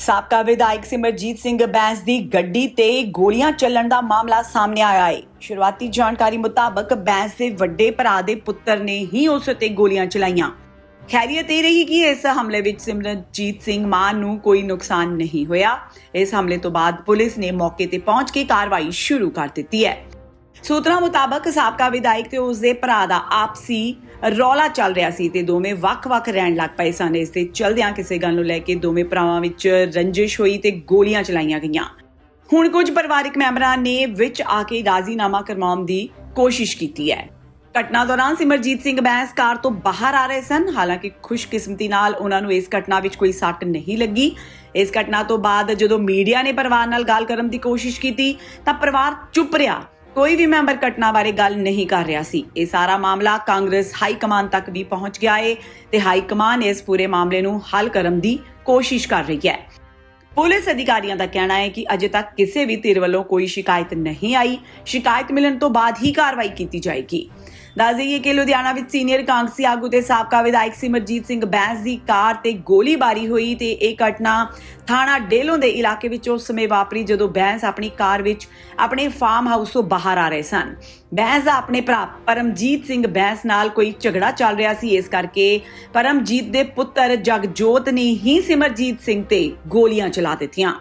ਸਾਬਕਾ ਵਿਧਾਇਕ ਸਿਮਰਜੀਤ ਸਿੰਘ ਬੈਂਸ ਦੀ ਗੱਡੀ ਤੇ ਗੋਲੀਆਂ ਚੱਲਣ ਦਾ ਮਾਮਲਾ ਸਾਹਮਣੇ ਆਇਆ ਹੈ। ਸ਼ੁਰੂਆਤੀ ਜਾਣਕਾਰੀ ਮੁਤਾਬਕ ਬੈਂਸ ਦੇ ਵੱਡੇ ਭਰਾ ਦੇ ਪੁੱਤਰ ਨੇ ਹੀ ਉਸ ਤੇ ਗੋਲੀਆਂ ਚਲਾਈਆਂ। ਖੈਰੀਅਤ ਇਹ ਰਹੀ ਕਿ ਇਸ ਹਮਲੇ ਵਿੱਚ ਸਿਮਰਜੀਤ ਸਿੰਘ ਮਾਨ ਨੂੰ ਕੋਈ ਨੁਕਸਾਨ ਨਹੀਂ ਹੋਇਆ। ਇਸ ਹਮਲੇ ਤੋਂ ਬਾਅਦ ਪੁਲਿਸ ਨੇ ਮੌਕੇ ਤੇ ਪਹੁੰਚ ਕੇ ਕਾਰਵਾਈ ਸ਼ੁਰੂ ਕਰ ਦਿੱਤੀ ਹੈ। ਸੂਤਰਾਂ ਮੁਤਾਬਕ ਸਾਬਕਾ ਵਿਧਾਇਕ ਤੇ ਉਸ ਦੇ ਭਰਾ ਦਾ ਆਪਸੀ ਰੌਲਾ ਚੱਲ ਰਿਹਾ ਸੀ ਤੇ ਦੋਵੇਂ ਵੱਖ-ਵੱਖ ਰਹਿਣ ਲੱਗ ਪਏ ਸਨ। ਇਸ ਤੇ ਚਲਦਿਆਂ ਕਿਸੇ ਗੱਲ ਨੂੰ ਲੈ ਕੇ ਦੋਵੇਂ ਭਰਾਵਾਂ ਵਿੱਚ ਰੰਜਿਸ਼ ਹੋਈ ਤੇ ਗੋਲੀਆਂ ਚਲਾਈਆਂ ਗਈਆਂ। ਹੁਣ ਕੁਝ ਪਰਿਵਾਰਕ ਮੈਂਬਰਾਂ ਨੇ ਵਿੱਚ ਆ ਕੇ ਰਾਜ਼ੀਨਾਮਾ ਕਰਵਾਉਣ ਦੀ ਕੋਸ਼ਿਸ਼ ਕੀਤੀ ਹੈ। ਘਟਨਾ ਦੌਰਾਨ ਸਿਮਰਜੀਤ ਸਿੰਘ ਬੈਂਸ ਕਾਰ ਤੋਂ ਬਾਹਰ ਆ ਰਹੇ ਸਨ। ਹਾਲਾਂਕਿ ਖੁਸ਼ਕਿਸਮਤੀ ਨਾਲ ਉਹਨਾਂ ਨੂੰ ਇਸ ਘਟਨਾ ਵਿੱਚ ਕੋਈ ਸੱਟ ਨਹੀਂ ਲੱਗੀ। ਇਸ ਘਟਨਾ ਤੋਂ ਬਾਅਦ ਜਦੋਂ ਮੀਡੀਆ ਨੇ ਪਰਿਵਾਰ ਨਾਲ ਗੱਲ ਕਰਨ ਦੀ ਕੋਸ਼ਿਸ਼ ਕੀਤੀ ਤਾਂ ਪਰਿਵਾਰ ਚੁੱਪ ਰਿਹਾ। ਕੋਈ ਵੀ ਮੈਂਬਰ ਘਟਨਾ ਬਾਰੇ ਗੱਲ ਨਹੀਂ ਕਰ ਰਿਹਾ ਸੀ। ਇਹ ਸਾਰਾ ਮਾਮਲਾ ਕਾਂਗਰਸ ਹਾਈ ਕਮਾਨ ਤੱਕ ਵੀ ਪਹੁੰਚ ਗਿਆ ਏ ਤੇ ਹਾਈ ਕਮਾਨ ਇਸ ਪੂਰੇ ਮਾਮਲੇ ਨੂੰ ਹੱਲ ਕਰਨ ਦੀ ਕੋਸ਼ਿਸ਼ ਕਰ ਰਹੀ ਹੈ। ਪੁਲਿਸ ਅਧਿਕਾਰੀਆਂ ਦਾ ਕਹਿਣਾ ਹੈ ਕਿ ਅਜੇ ਤੱਕ ਕਿਸੇ ਵੀ ਧਿਰ ਵੱਲੋਂ ਕੋਈ ਸ਼ਿਕਾਇਤ ਨਹੀਂ ਆਈ। ਸ਼ਿਕਾਇਤ ਮਿਲਣ ਤੋਂ ਬਾਅਦ ਹੀ ਕਾਰਵਾਈ ਕੀਤੀ ਜਾਏਗੀ। ਦੱਸ ਦੇਈਏ ਕਿ ਲੁਧਿਆਣਾ ਵਿੱਚ ਸੀਨੀਅਰ ਕਾਂਗਰਸੀ ਆਗੂ ਤੇ ਸਾਬਕਾ ਵਿਧਾਇਕ ਸਿਮਰਜੀਤ ਸਿੰਘ ਬੈਂਸ ਦੀ ਕਾਰ ਤੇ ਗੋਲੀਬਾਰੀ ਹੋਈ ਤੇ ਇਹ ਘਟਨਾ ਥਾਣਾ ਡੇਲੋਂ ਦੇ ਇਲਾਕੇ ਵਿੱਚ ਉਸ ਸਮੇਂ ਵਾਪਰੀ ਜਦੋਂ ਬੈਂਸ ਆਪਣੀ ਕਾਰ ਵਿੱਚ ਆਪਣੇ ਫਾਰਮ ਹਾਊਸ ਤੋਂ ਬਾਹਰ ਆ ਰਹੇ ਸਨ। ਬੈਂਸ ਦਾ ਆਪਣੇ ਭਰਾ ਪਰਮਜੀਤ ਸਿੰਘ ਬੈਂਸ ਨਾਲ ਕੋਈ ਝਗੜਾ ਚੱਲ ਰਿਹਾ ਸੀ। ਇਸ ਕਰਕੇ ਪਰਮਜੀਤ ਦੇ ਪੁੱਤਰ ਜਗਜੋਤ ਨੇ ਹੀ ਸਿਮਰਜੀਤ ਸਿੰਘ ਤੇ ਗੋਲੀਆਂ ਚਲਾ ਦਿੱਤੀਆਂ।